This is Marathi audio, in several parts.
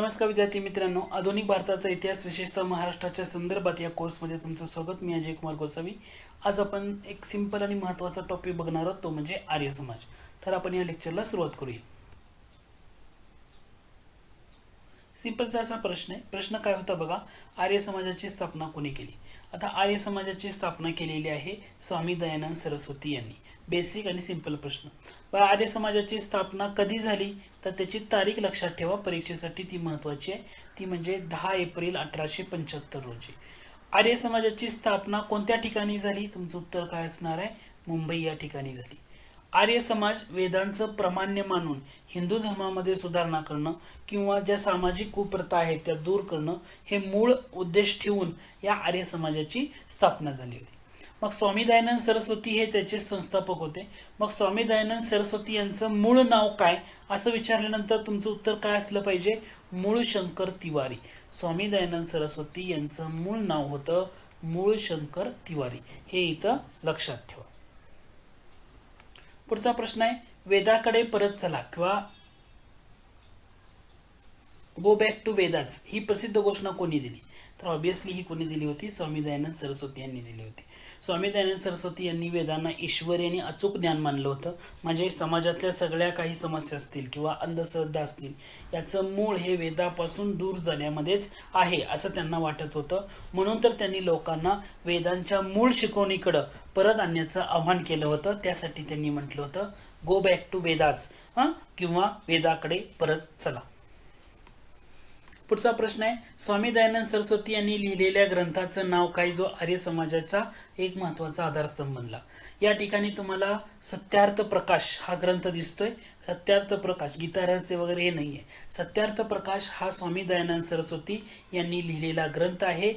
नमस्कार विद्यार्थी मित्रांनो. आधुनिक भारताचा इतिहास विशेषतः महाराष्ट्राच्या संदर्भात या कोर्समध्ये तुमचं स्वागत. मी अजय कुमार गोसावी. आज आपण एक सिंपल आणि महत्त्वाचा टॉपिक बघणार आहोत तो म्हणजे आर्य समाज. तर आपण या लेक्चरला सुरुवात करूया. सिंपलचा असा प्रश्न आहे. प्रश्न काय होता बघा आर्य समाजाची स्थापना कोणी केली? आता आर्य समाजाची स्थापना केलेली आहे स्वामी दयानंद सरस्वती यांनी. बेसिक आणि सिंपल प्रश्न. बरं आर्य समाजाची स्थापना कधी झाली? तर त्याची तारीख लक्षात ठेवा. परीक्षेसाठी ती महत्वाची आहे. ती म्हणजे दहा एप्रिल अठराशे पंच्याहत्तर रोजी. आर्य समाजाची स्थापना कोणत्या ठिकाणी झाली? तुमचं उत्तर काय असणार आहे? मुंबई या ठिकाणी झाली. आर्य समाज वेदांचं प्रमाण्य मानून हिंदू धर्मामध्ये सुधारणा करणं किंवा ज्या सामाजिक कुप्रथा आहेत त्या दूर करणं हे मूळ उद्देश ठेवून या आर्य समाजाची स्थापना झाली होती. मग स्वामी दयानंद सरस्वती हे त्याचे संस्थापक होते. मग स्वामी दयानंद सरस्वती यांचं मूळ नाव काय? असं विचारल्यानंतर तुमचं उत्तर काय असलं पाहिजे? मूळ शंकर तिवारी. स्वामी दयानंद सरस्वती यांचं मूळ नाव होतं मूळ शंकर तिवारी. हे इथं लक्षात ठेवा. पुढचा प्रश्न आहे वेदाकडे परत चला किंवा गो बॅक टू वेदाज ही प्रसिद्ध घोषणा कोणी दिली? तर ऑब्विसली ही कोणी दिली होती? स्वामी दयानंद सरस्वती यांनी दिली होती. स्वामी दयानंद सरस्वती यांनी वेदांना ईश्वरी आणि अचूक ज्ञान मानलं होतं. म्हणजे समाजातल्या सगळ्या काही समस्या असतील किंवा अंधश्रद्धा असतील याचं मूळ हे वेदापासून दूर जाण्यामध्येच आहे असं त्यांना वाटत होतं. म्हणून तर त्यांनी लोकांना वेदांच्या मूळ शिकवणीकडं परत आणण्याचं आव्हान केलं होतं. त्यासाठी त्यांनी म्हटलं होतं गो बॅक टू वेदाज हां? किंवा वेदाकडे परत चला. पुढचा प्रश्न आहे. स्वामी दयानंद सरस्वती यांनी लिहिलेल्या ग्रंथाचं नाव काय? जो आर्य समाजाचा एक महत्त्वाचा आधारस्तंभ बनला. या ठिकाणी तुम्हाला सत्यार्थ प्रकाश हा ग्रंथ दिसतोय. सत्यार्थ प्रकाश गीता रहस्य वगैरे हे नाहीये. सत्यार्थ प्रकाश हा स्वामी दयानंद सरस्वती यांनी लिहिलेला ग्रंथ आहे.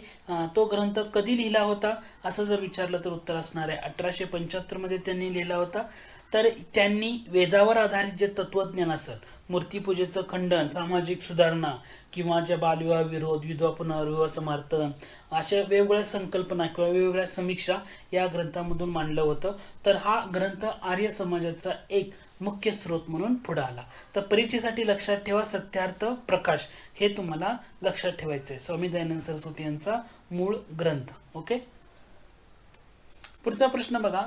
तो ग्रंथ कधी लिहिला होता? असं जर विचारलं तर उत्तर असणार आहे. अठराशे पंच्याहत्तरमध्ये त्यांनी लिहिला होता. तर त्यांनी वेदावर आधारित जे तत्वज्ञान असेल मूर्तीपूजेचं खंडन सामाजिक सुधारणा किंवा ज्या बालविवाह विरोध विधवा पुनर्विवाह समर्थन अशा वेगवेगळ्या संकल्पना किंवा वेगवेगळ्या समीक्षा या ग्रंथामधून मांडलं होतं. तर हा ग्रंथ आर्य समाजाचा एक मुख्य स्रोत म्हणून पुढे आला. तर परीक्षेसाठी लक्षात ठेवा सत्यार्थ प्रकाश. हे तुम्हाला लक्षात ठेवायचं आहे स्वामी दयानंद सरस्वती यांचा मूळ ग्रंथ. ओके? पुढचा प्रश्न बघा.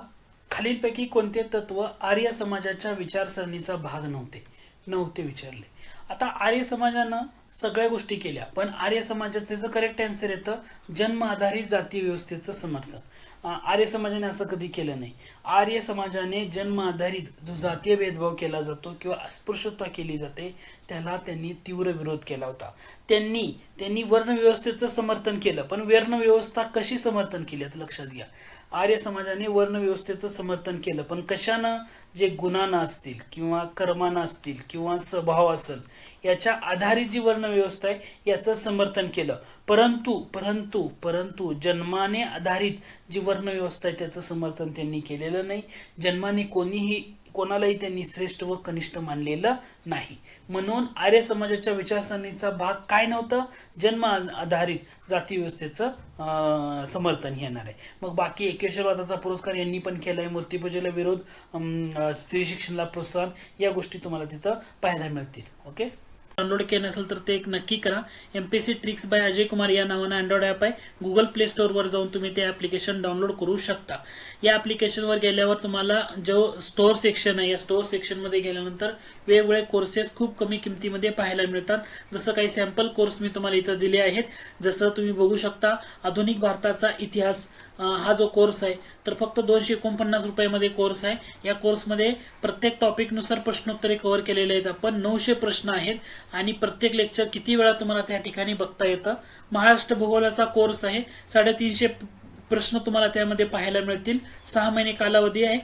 खालीलपैकी कोणते तत्व आर्य समाजाच्या विचारसरणीचा भाग नव्हते नव्हते विचारले. आता आर्य समाजानं सगळ्या गोष्टी केल्या पण आर्य समाजाचे जर करेक्ट आन्सर येतं जन्म आधारित जाती व्यवस्थेचं समर्थन. आर्य समाजाने असं कधी केलं नाही. आर्य समाजाने जन्म आधारित जो जातीय भेदभाव केला जातो किंवा अस्पृश्यता केली जाते त्याला त्यांनी तीव्र विरोध केला होता. त्यांनी त्यांनी वर्णव्यवस्थेचं समर्थन केलं पण वर्णव्यवस्था कशी समर्थन केली आता लक्षात घ्या. आर्य समाजाने वर्णव्यवस्थेचं समर्थन केलं. पण कशानं जे गुणानं असतील किंवा कर्मानं असतील किंवा स्वभाव असेल याच्या आधारित जी वर्णव्यवस्था आहे याचं समर्थन केलं. परंतु परंतु परंतु जन्माने आधारित जी वर्णव्यवस्था आहे त्याचं समर्थन त्यांनी केलेलं नाही. जन्माने कोणीही कोणालाही त्यांनी श्रेष्ठ व कनिष्ठ मानलेलं नाही. म्हणून आर्य समाजाच्या विचारसरणीचा भाग काय नव्हतं? जन्म आधारित जाती व्यवस्थेचं समर्थन येणार आहे. मग बाकी एकेश्वरवादाचा पुरस्कार यांनी पण केलाय. मूर्तीपूजेला विरोध स्त्री शिक्षणाला प्रोत्साहन या गोष्टी तुम्हाला तिथं पाहायला मिळतील. ओके? डाउनलोड केलं नसेल तर ते एक नक्की करा. M P C tricks by Ajay Kumar या नावानं अँड्रॉइड ॲप आहे. गुगल प्ले स्टोअरवर जाऊन तुम्ही ते ॲप्लिकेशन डाउनलोड करू शकता. या ॲप्लिकेशनवर गेल्यावर तुम्हाला जो स्टोअर सेक्शन आहे या स्टोअर सेक्शनमध्ये गेल्यानंतर वेगवेगळे कोर्सेस खूप कमी किमतीमध्ये पाहायला मिळतात. जसं काही सॅम्पल कोर्स मी तुम्हाला इथं दिले आहेत. जसं तुम्ही बघू शकता आधुनिक भारताचा इतिहास हा जो कोर्स आहे तर फक्त दोनशे एकोणपन्नास रुपयामध्ये कोर्स आहे. या कोर्समध्ये प्रत्येक टॉपिकनुसार प्रश्नोत्तरे कव्हर केलेले आहेत. आपण नऊशे प्रश्न आहेत आणि प्रत्येक लेक्चर किती वेळा तुम्हाला त्या ठिकाणी बघता येतं? महाराष्ट्र भूगोलाचा कोर्स आहे. साडेतीनशे प्रश्न तुम्हाला त्यामध्ये पाहायला मिळतील. सहा महिने कालावधी आहे.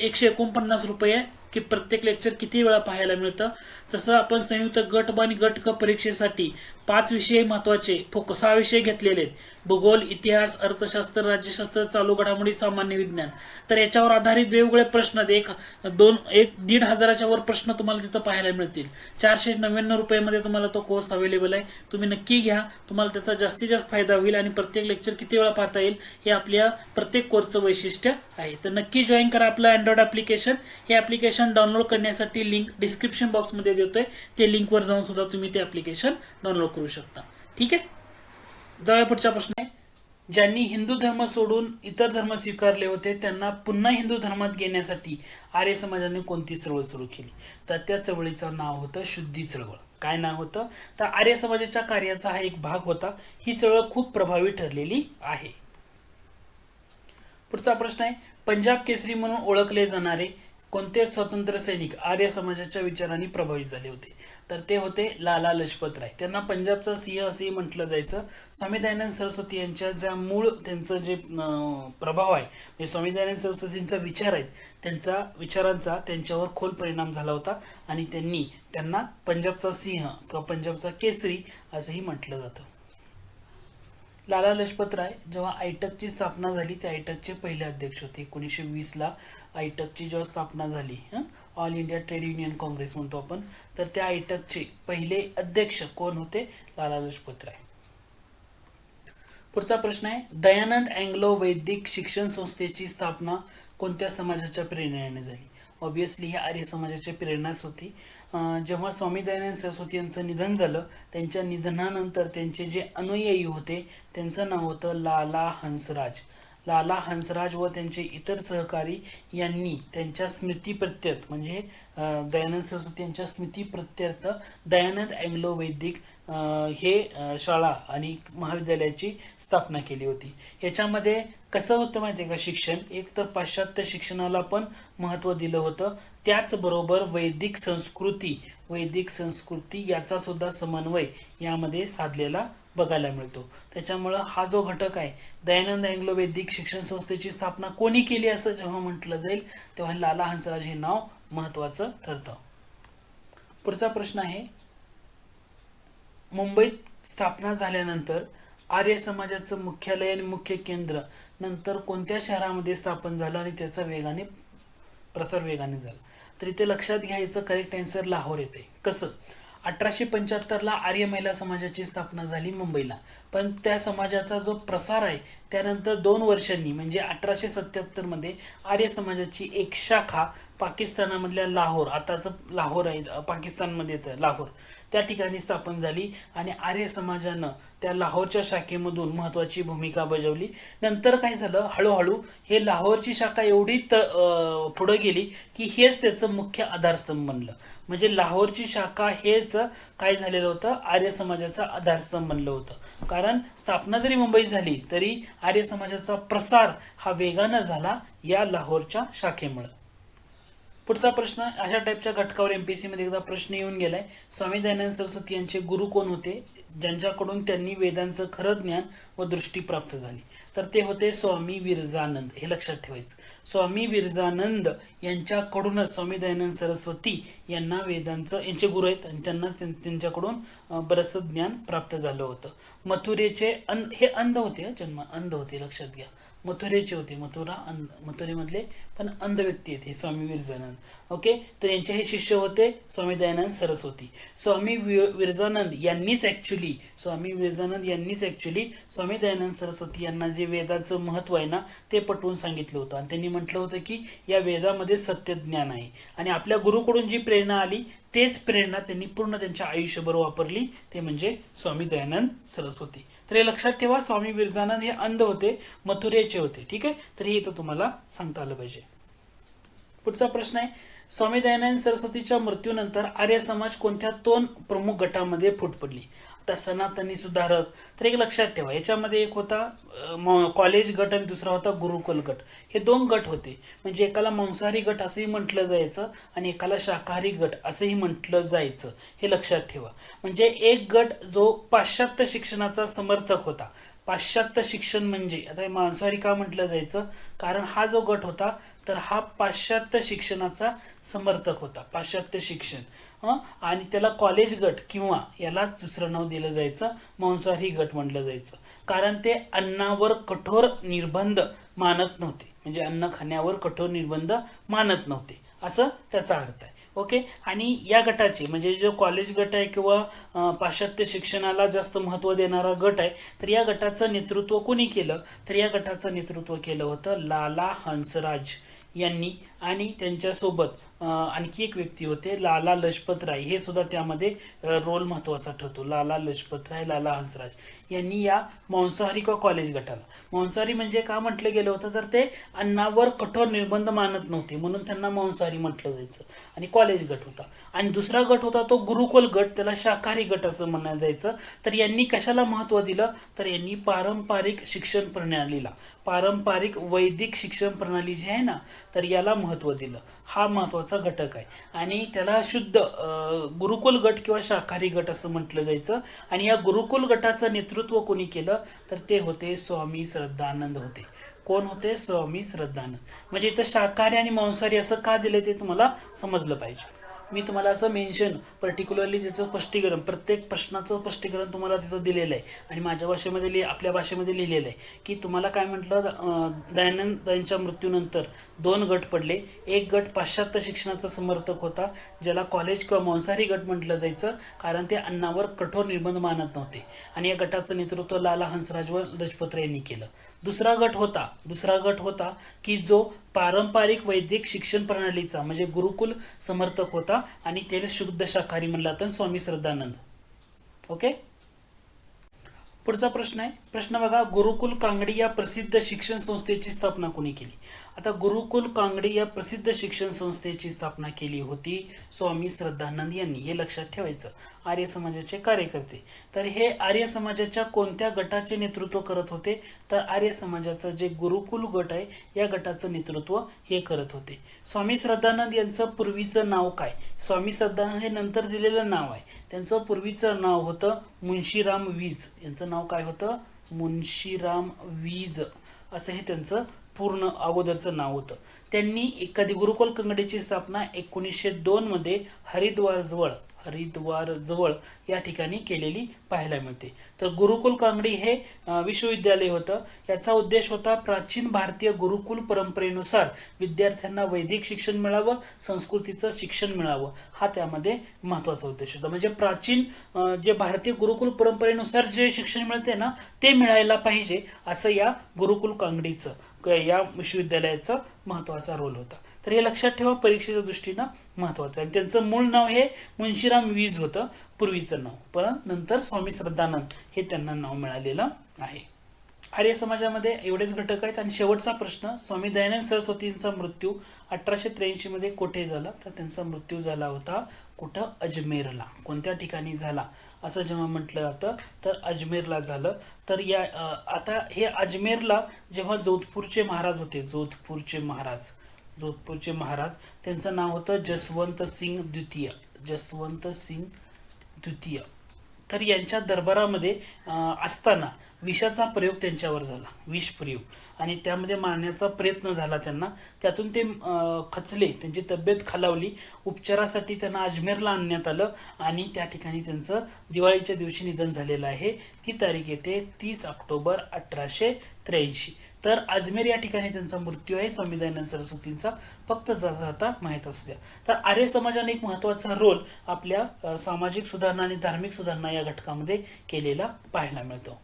एकशे एकोणपन्नास रुपये की प्रत्येक लेक्चर किती वेळा पाहायला मिळतं? तसं आपण संयुक्त गट ब आणि गट क परीक्षेसाठी पाच विषय महत्त्वाचे फोकस सहा विषय घेतलेले आहेत. भूगोल इतिहास अर्थशास्त्र राज्यशास्त्र चालू घडामोडी सामान्य विज्ञान. तर याच्यावर आधारित वेगवेगळे प्रश्न एक दोन एक दीड हजाराच्या वर प्रश्न तुम्हाला तिथं पाहायला मिळतील. चारशे नव्याण्णव रुपयामध्ये तुम्हाला तो कोर्स अवेलेबल आहे. तुम्ही नक्की घ्या. तुम्हाला त्याचा जास्तीत जास्त फायदा होईल आणि प्रत्येक लेक्चर किती वेळा पाहता येईल हे आपल्या प्रत्येक कोर्सचं वैशिष्ट्य आहे. तर नक्की जॉईन करा आपलं अँड्रॉइड ॲप्लिकेशन हे ॲप्लिकेशन ऍप्लिकेशन डाउनलोड करण्यासाठी लिंक डिस्क्रिप्शन बॉक्समध्ये देतोय. ते लिंकवर जाऊन सुद्धा तुम्ही ते ऍप्लिकेशन डाउनलोड करू शकता. ठीक आहे? जाऊया पुढचा प्रश्न आहे ज्यांनी हिंदू धर्म सोडून इतर धर्म स्वीकारले होते त्यांना पुन्हा हिंदू धर्मात घेण्यासाठी आर्य समाजाने कोणती चळवळ सुरू केली? तर त्या चळवळीचं नाव होतं शुद्धी चळवळ. काय नाव होतं? तर आर्य समाजाच्या कार्याचा हा एक भाग होता. ही चळवळ खूप प्रभावी ठरलेली आहे. पुढचा प्रश्न आहे पंजाब केसरी म्हणून ओळखले जाणारे कोणते स्वतंत्र सैनिक आर्य समाजाच्या विचारांनी प्रभावित झाले होते? तर ते होते लाला लजपत राय. त्यांना पंजाबचा सिंह असेही म्हटलं जायचं. स्वामी दयानंद सरस्वती यांच्या ज्या मूळ त्यांचं जे प्रभाव आहे म्हणजे स्वामी दयानंद सरस्वतींचा विचार आहेत त्यांचा विचारांचा त्यांच्यावर खोल परिणाम झाला होता आणि त्यांनी त्यांना पंजाबचा सिंह किंवा पंजाबचा केसरी असंही म्हटलं जातं. लाला लजपतराय जेव्हा आयटकची स्थापना झाली ते आयटकचे पहिले अध्यक्ष होते. एकोणीसशे वीसला आयटकची जेव्हा स्थापना झाली हं, all India trade union Congress म्हणतो आपण तर त्या आयटकचे पहिले अध्यक्ष कोण होते? लाला लजपतराय. पुढचा प्रश्न आहे दयानंद अँग्लो वैदिक शिक्षण संस्थेची स्थापना कोणत्या समाजाच्या प्रेरणेने झाली? ऑब्विसली ही आर्य समाजाची प्रेरणाच होती. जेव्हा स्वामी दयानंद सरस्वती यांचं निधन झालं त्यांच्या निधनानंतर त्यांचे जे अनुयायी होते त्यांचं नाव होतं लाला हंसराज. लाला हंसराज व त्यांचे इतर सहकारी यांनी त्यांच्या स्मृतीप्रत्यर्थ म्हणजे दयानंद सरस्वती यांच्या स्मृतीप्रत्यर्थ दयानंद अँग्लो वैदिक हे शाळा आणि महाविद्यालयाची स्थापना केली होती. याच्यामध्ये कसं होतं माहिती आहे का? शिक्षण. एक तर पाश्चात्य शिक्षणाला पण महत्त्व दिलं होतं. त्याचबरोबर वैदिक संस्कृती वैदिक संस्कृती याचा सुद्धा समन्वय यामध्ये साधलेला बघायला मिळतो. त्याच्यामुळं हा जो घटक आहे दयानंद अँग्लो वैदिक शिक्षण संस्थेची स्थापना कोणी केली असं जेव्हा म्हटलं जाईल तेव्हा लाला हंसराज हे नाव महत्वाचं ठरतं. पुढचा प्रश्न आहे मुंबईत स्थापना झाल्यानंतर आर्य समाजाचं मुख्यालय आणि मुख्य केंद्र नंतर कोणत्या शहरामध्ये स्थापन झालं आणि त्याचा वेगाने प्रसार वेगाने झाला. तर इथे लक्षात घ्यायचं करेक्ट आन्सर लाहोर येते. कसं? अठराशे पंच्याहत्तरला आर्य महिला समाजाची स्थापना झाली मुंबईला. पण त्या समाजाचा जो प्रसार आहे त्यानंतर दोन वर्षांनी म्हणजे अठराशे सत्याहत्तरमध्ये आर्य समाजाची एक शाखा पाकिस्तानामधल्या लाहोर आताचं लाहोर आहे पाकिस्तानमध्ये येतं लाहोर. त्या ठिकाणी स्थापन झाली आणि आर्य समाजानं त्या लाहोरच्या शाखेमधून महत्वाची भूमिका बजावली. नंतर काय झालं? हळूहळू हे लाहोरची शाखा एवढी त अं, पुढं गेली की हेच त्याचं मुख्य आधारस्तंभ बनलं. म्हणजे लाहोरची शाखा हेच काय झालेलं होतं? आर्य समाजाचं आधारस्तंभ बनलं होतं. कारण स्थापना जरी मुंबईत झाली तरी आर्य समाजाचा प्रसार हा वेगानं झाला या लाहोरच्या शाखेमुळे. पुढचा प्रश्न अशा टाईपच्या घटकावर एमपीसी मध्ये एकदा प्रश्न येऊन गेलाय. स्वामी दयानंद सरस्वती यांचे गुरु कोण होते? ज्यांच्याकडून त्यांनी वेदांचं खरं ज्ञान व दृष्टी प्राप्त झाली. तर ते होते स्वामी विरजानंद. हे लक्षात ठेवायचं. स्वामी विरजानंद यांच्याकडूनच स्वामी दयानंद सरस्वती यांना वेदांचं यांचे गुरु आहेत आणि त्यांना त्यांच्याकडून बरंचसं ज्ञान प्राप्त झालं होतं. मथुरेचे अन हे अंध होते जन्म अंध होते लक्षात घ्या. मथुरेचे होते. मथुरा अंध मथुरेमधले पण अंध व्यक्ती आहेत हे स्वामी विरजानंद. ओके तर यांचे हे शिष्य होते स्वामी दयानंद सरस्वती. स्वामी विरजानंद यांनीच ऍक्च्युली स्वामी विरजानंद यांनीच ऍक्च्युली स्वामी दयानंद सरस्वती यांना जे वेदाचं महत्त्व आहे ना ते पटवून सांगितलं होतं. आणि त्यांनी म्हटलं होतं की या वेदामध्ये सत्य ज्ञान आहे. आणि आपल्या गुरुकडून जी प्रेरणा आली तेच प्रेरणा त्यांनी पूर्ण त्यांच्या आयुष्यभर वापरली ते म्हणजे स्वामी दयानंद सरस्वती. तर हे लक्षात ठेवा स्वामी विरजानंद हे अंध होते मथुरेचे होते ठीक आहे? तर हे इथं तुम्हाला सांगता आलं पाहिजे. पुढचा प्रश्न आहे स्वामी दयानंद सरस्वतीच्या मृत्यूनंतर आर्य समाज कोणत्या दोन प्रमुख गटामध्ये फूट पडली? आता सनातनी सुधारक. तर एक लक्षात ठेवा याच्यामध्ये एक होता कॉलेज गट आणि दुसरा होता गुरुकुल गट. हे दोन गट होते. म्हणजे एकाला मांसाहारी गट असंही म्हटलं जायचं आणि एकाला शाकाहारी गट असंही म्हटलं जायचं. हे लक्षात ठेवा. म्हणजे एक गट जो पाश्चात्य शिक्षणाचा समर्थक होता. पाश्चात्य शिक्षण म्हणजे आता हे मांसाहारी का म्हटलं जायचं? कारण हा जो गट होता तर हा पाश्चात्य शिक्षणाचा समर्थक होता पाश्चात्य शिक्षण. आणि त्याला कॉलेज गट किंवा यालाच दुसरं नाव दिलं जायचं मांसाहारी गट म्हटलं जायचं. कारण ते अन्नावर कठोर निर्बंध मानत नव्हते. म्हणजे अन्न खाण्यावर कठोर निर्बंध मानत नव्हते. असं त्याचा अर्थ आहे. ओके? आणि या गटाचे म्हणजे जो कॉलेज गट आहे किंवा पाश्चात्य शिक्षणाला जास्त महत्त्व देणारा गट आहे तर या गटाचं नेतृत्व कोणी केलं? तर या गटाचं नेतृत्व केलं होतं लाला हंसराज. यांनी आणि त्यांच्यासोबत आणखी एक व्यक्ती होते लाला लजपत राय हे सुद्धा त्यामध्ये रोल महत्त्वाचा ठरतो. लाला लजपत राय लाला हंसराज यांनी या मांसाहारी किंवा कॉलेज गटाला. मांसाहारी म्हणजे का म्हटलं गेलं होतं? तर ते अन्नावर कठोर निर्बंध मानत नव्हते. म्हणून त्यांना मांसाहारी म्हटलं जायचं. आणि कॉलेज गट होता. आणि दुसरा गट होता तो गुरुकुल गट. त्याला शाकाहारी गट असं म्हणलं जायचं. तर यांनी कशाला महत्त्व दिलं? तर यांनी पारंपरिक शिक्षण प्रणालीला. पारंपरिक वैदिक शिक्षण प्रणाली जी आहे ना तर याला महत्त्व दिलं. हा महत्त्वाचा घटक आहे. आणि त्याला शुद्ध गुरुकुल गट किंवा शाकाहारी गट असं म्हटलं जायचं. आणि या गुरुकुल गटाचं नेतृत्व कोणी केलं तर ते होते स्वामी श्रद्धानंद होते. कोण होते? स्वामी श्रद्धानंद. म्हणजे इथं शाकाहारी आणि मांसाहारी असं का दिलं ते तुम्हाला समजलं पाहिजे. मी तुम्हाला असं मेन्शन पर्टिक्युलरली त्याचं स्पष्टीकरण प्रत्येक प्रश्नाचं स्पष्टीकरण तुम्हाला तिथं दिलेलं आहे. आणि माझ्या भाषेमध्ये लिहि आपल्या भाषेमध्ये लिहिलेलं आहे की तुम्हाला काय म्हटलं अं, दयानंद यांच्या मृत्यूनंतर दोन गट पडले. एक गट पाश्चात्य शिक्षणाचा समर्थक होता ज्याला कॉलेज किंवा मांसाहारी गट म्हटलं जायचं कारण ते अन्नावर कठोर निर्बंध मानत नव्हते. आणि या गटाचं नेतृत्व लाला हंसराज व लजपत यांनी केलं. दुसरा गट होता दुसरा गट होता की जो पारंपरिक वैदिक शिक्षण प्रणालीचा म्हणजे गुरुकुल समर्थक होता आणि त्याला शुद्ध शाकाहारी म्हणला तर स्वामी श्रद्धानंद. ओके पुढचा प्रश्न आहे. प्रश्न बघा गुरुकुल कांगडी या प्रसिद्ध शिक्षण संस्थेची स्थापना कोणी केली? आता गुरुकुल कांगडी या प्रसिद्ध शिक्षण संस्थेची स्थापना केली होती. स्वामी श्रद्धानंद यांनी हे लक्षात ठेवायचं. आर्य समाजाचे कार्यकर्ते. तर हे आर्य समाजाच्या कोणत्या गटाचे नेतृत्व करत होते? तर आर्य समाजाचं जे गुरुकुल गट आहे या गटाचं नेतृत्व हे करत होते. स्वामी श्रद्धानंद यांचं पूर्वीचं नाव काय? स्वामी श्रद्धानंद हे नंतर दिलेलं नाव आहे. त्यांचं पूर्वीचं नाव होतं मुन्शीराम वीज. यांचं नाव काय होतं? मुन्शीराम वीज. असं हे त्यांचं पूर्ण अगोदरचं नाव होतं. त्यांनी एखादी गुरुकुल कंगडीची स्थापना एकोणीसशे दोनमध्ये हरिद्वारजवळ हरिद्वार जवळ या ठिकाणी केलेली पाहायला मिळते. तर गुरुकुल कांगडी हे विश्वविद्यालय होतं. याचा उद्देश होता प्राचीन भारतीय गुरुकुल परंपरेनुसार विद्यार्थ्यांना वैदिक शिक्षण मिळावं संस्कृतीचं शिक्षण मिळावं. हा त्यामध्ये महत्त्वाचा उद्देश होता. म्हणजे प्राचीन जे भारतीय गुरुकुल परंपरेनुसार जे शिक्षण मिळते ना ते मिळायला पाहिजे असं या गुरुकुल कांगडीचं या विश्वविद्यालयाचा महत्त्वाचा रोल होता. तर हे लक्षात ठेवा परीक्षेच्या दृष्टीनं महत्वाचं आहे. आणि त्यांचं मूळ नाव हे मुन्शीराम वीज होतं पूर्वीचं नाव. पण नंतर स्वामी श्रद्धानंद हे त्यांना नाव मिळालेलं आहे. आर्य समाजामध्ये एवढेच घटक आहेत. आणि शेवटचा प्रश्न स्वामी दयानंद सरस्वतींचा मृत्यू अठराशे त्र्याऐंशी मध्ये कोठे झाला? तर त्यांचा मृत्यू झाला होता कुठं? अजमेरला. कोणत्या ठिकाणी झाला? असं जेव्हा म्हटलं जातं तर अजमेरला झालं. तर या आता हे अजमेरला जेव्हा जोधपूरचे महाराज होते जोधपूरचे महाराज जोधपूरचे महाराज. त्यांचं नाव होतं जसवंत सिंग द्वितीय. जसवंत सिंग द्वितीय. तर यांच्या दरबारामध्ये असताना विषाचा प्रयोग त्यांच्यावर झाला. विष प्रयोग. आणि त्यामध्ये मारण्याचा प्रयत्न झाला त्यांना. त्यातून ते खचले. त्यांची तब्येत खालावली. उपचारासाठी त्यांना अजमेरला आणण्यात आलं. आणि त्या ठिकाणी त्यांचं दिवाळीच्या दिवशी निधन झालेलं आहे. ती तारीख येते तीस ऑक्टोबर अठराशे त्र्याऐंशी. तर अजमेर या ठिकाणी त्यांचा मृत्यू आहे संविधान सरस्वतींचा. फक्त जाता जाता माहीत असू द्या. तर आर्य समाजाने एक महत्त्वाचा रोल आपल्या सामाजिक सुधारणा आणि धार्मिक सुधारणा या घटकामध्ये केलेला पाहायला मिळतो.